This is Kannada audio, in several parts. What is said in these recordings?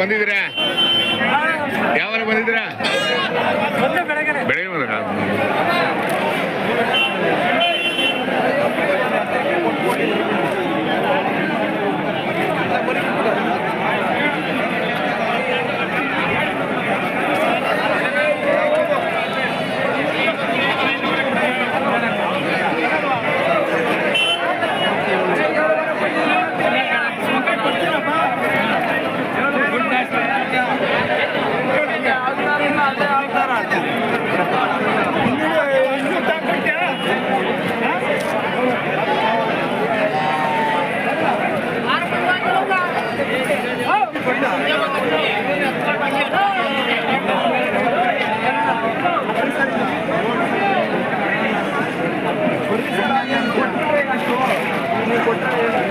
ಬಂದಿದ್ದೀರಾ? ಯಾವಾಗ ಬಂದಿದ್ದೀರಾ? ಬೆಳಗ್ಗೆ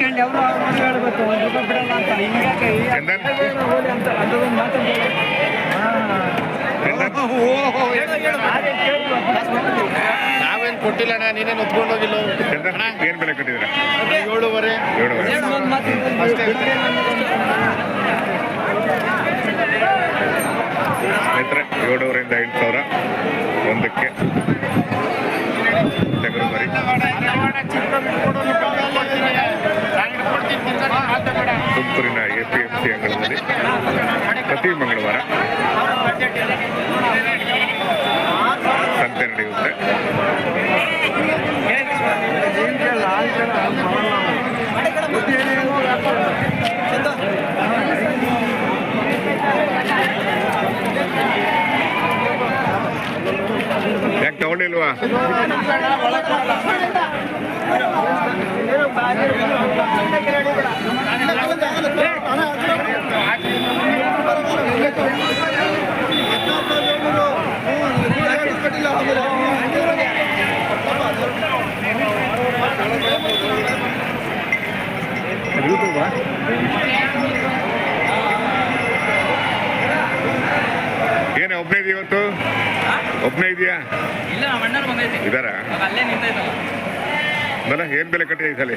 ಕೇಳಿ ಅವರು ಅವ್ರು ಹೇಳ್ಬೇಕು. ಒಂದು ರೂಪಾಯಿ ಬಿಡಲ್ಲ ಅಂತ. ಅಂತ ಅದೊಂದು ಮಾತು ನಾವೇನ್ ಕೊಟ್ಟಿಲ್ಲಣ್ಣ ನೀನೇನು ಒತ್ಕೊಂಡು ಹೋಗಿಲ್ಲ. ಏನ್ ಬೆಲೆ ಕಟ್ಟಿದ್ದೀರಾ? ಏಳುವರೆ. ಏಳುವರೆಯಿಂದ ಎಂಟು ಸಾವಿರ ಒಂದಕ್ಕೆ ಟಗರು ಮರಿ ತುಮಕೂರಿನ ಎ ಪಿ ಎಂ ಸಿ ಅಂಗಳದಲ್ಲಿ ಪ್ರತಿ ಮಂಗಳವಾರ ಸಂತೆ ನಡೆಯುತ್ತೆ. ಯಾಕೆ ತಗೊಂಡಿಲ್ವಾ ಏನೇ ಒಬ್ಬನೇ ಇದೆಯಾ ಇವತ್ತು? ಒಬ್ಬನೇ ಇದೆಯಾ? ಇದಾರ? ಬಲ ಏನ್ ಬೆಲೆ ಕಟ್ಟಿದೆ ಈ ಸಲ?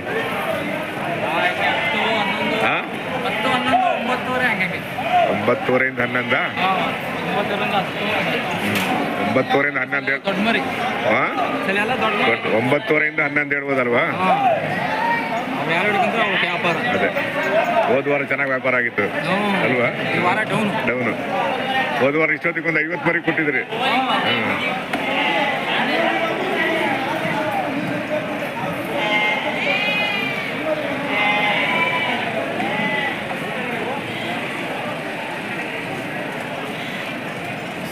ಒಂಬತ್ತುವರೆಯಿಂದ ಹನ್ನೊಂದ? ಒಂಬತ್ತುವರೆಯಿಂದ ಹನ್ನೊಂದು ಒಂಬತ್ತುವರೆಯಿಂದ ಹನ್ನೊಂದು ಹೇಳ್ಬೋದಲ್ವಾ? ವ್ಯಾಪಾರ. ಅದೇ. ಹೋದ ವಾರ ಚೆನ್ನಾಗಿ ವ್ಯಾಪಾರ ಆಗಿತ್ತು. ಅಲ್ವಾ? ಡೌನ್. ಹೋದ ವಾರ ಇಷ್ಟೊತ್ತಿಗೆ ಒಂದು ಐವತ್ತು ಮರಿ ಕೊಟ್ಟಿದ್ರಿ.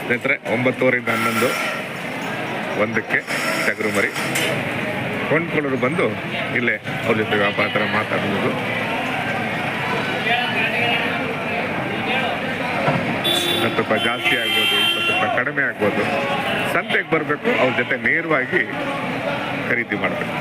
ಸ್ನೇಹಿತರೆ ಒಂಬತ್ತುವರೆಯಿಂದ ಹನ್ನೊಂದು ಒಂದಕ್ಕೆ ಟಗರು ಮರಿ. ಕೊಂಡ್ಕೊಳ್ಳೋರು ಬಂದು ಇಲ್ಲೇ ಅವ್ರ ಜೊತೆ ವ್ಯಾಪಾರ ಥರ ಮಾತಾಡ್ಬೋದು. ರೂಪಾಯಿ ಜಾಸ್ತಿ ಆಗ್ಬೋದು, ಇಪ್ಪತ್ತು ರೂಪಾಯಿ ಕಡಿಮೆ ಆಗ್ಬೋದು. ಸಂತೆಗೆ ಬರಬೇಕು, ಅವ್ರ ಜೊತೆ ನೇರವಾಗಿ ಖರೀದಿ ಮಾಡಬೇಕು.